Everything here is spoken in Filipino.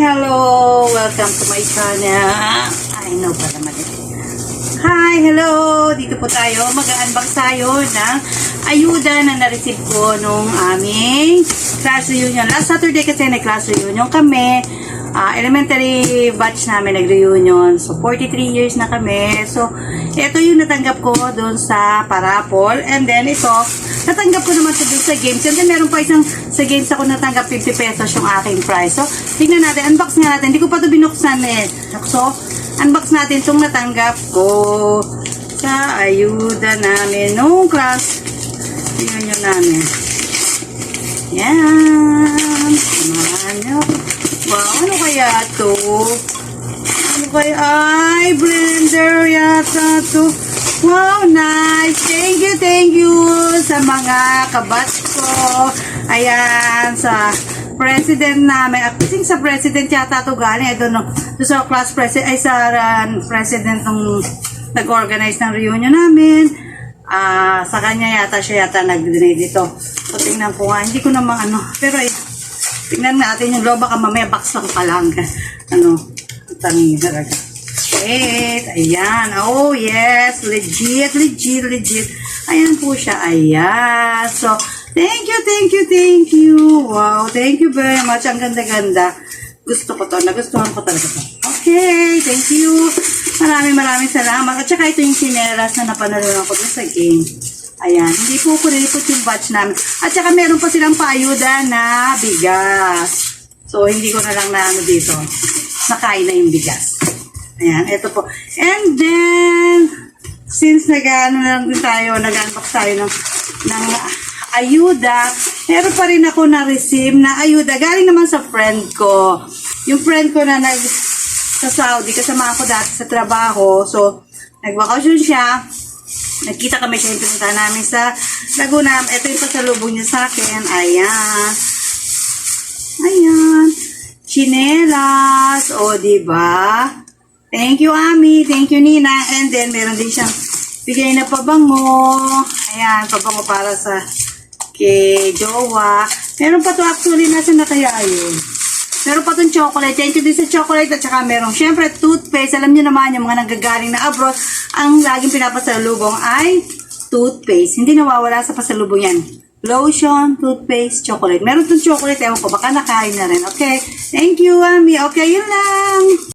hello! Welcome to my channel. I know pa naman ito. Hi, hello! Dito po tayo. Mag-unbox tayo ng ayuda na na-receive ko nung aming class reunion. Last Saturday kasi nag-class reunion kami. Ah, elementary batch namin nag-reunion. So, 43 years na kami. So, ito yung natanggap ko doon sa Parapol. And then, ito, natanggap ko naman ito doon sa games. And meron pa isang sa games ako natanggap 50 pesos yung aking price. So, tignan natin. Unbox nga natin. Hindi ko pa ito binuksan eh. So, unbox natin itong natanggap ko sa ayuda namin nung class reunion namin. Yan. Samahan niyo. Wow, ano kaya to? Ano kaya? Ay, blender yata to. Wow, nice. Thank you, thank you sa mga kabats ko. Ayan, sa president namin. I think sa president yata to galing. I don't know. To sa class president, ay sa uh, president ng nag-organize ng reunion namin. Ah, sa kanya yata siya yata nag-donate dito. So, tingnan ko nga. Hindi ko naman ano. Pero, eh, tingnan natin yung loob. Baka mamaya box lang pa lang. Ano, tangi talaga. Wait, ayan. Oh, yes. Legit, legit, legit. Ayan po siya. Ayan. So, thank you, thank you, thank you. Wow, thank you very much. Ang ganda-ganda. Gusto ko to. Nagustuhan ko talaga to. Okay, thank you. Maraming maraming salamat. At saka ito yung sinelas na napanalunan ko sa game. Ayan, hindi po ko nilipot yung batch namin. At saka meron pa silang paayuda na bigas. So, hindi ko na lang na ano dito. Nakain na yung bigas. Ayan, ito po. And then, since nag-ano lang din tayo, nag-unbox tayo ng, ng ayuda, meron pa rin ako na-receive na ayuda. Galing naman sa friend ko. Yung friend ko na nag sa Saudi, kasama ako dati sa trabaho. So, nag-vacation siya. Nagkita kami siya yung pinunta namin sa Laguna. Ito yung pasalubong niya sa akin. Ayan. Ayan. Chinelas. O, di ba? Thank you, Ami. Thank you, Nina. And then, meron din siyang bigay na pabango. Ayan, pabango para sa kay Jowa. Meron pa to actually. Nasa na kaya yun? Meron pa tong chocolate. Thank you din sa chocolate. At saka meron, syempre, toothpaste. Alam niyo naman, yung mga nanggagaling na abroad, ang laging pinapasalubong ay toothpaste. Hindi nawawala sa pasalubong yan. Lotion, toothpaste, chocolate. Meron tong chocolate. Ewan ko, baka nakain na rin. Okay? Thank you, Ami. Okay, yun lang.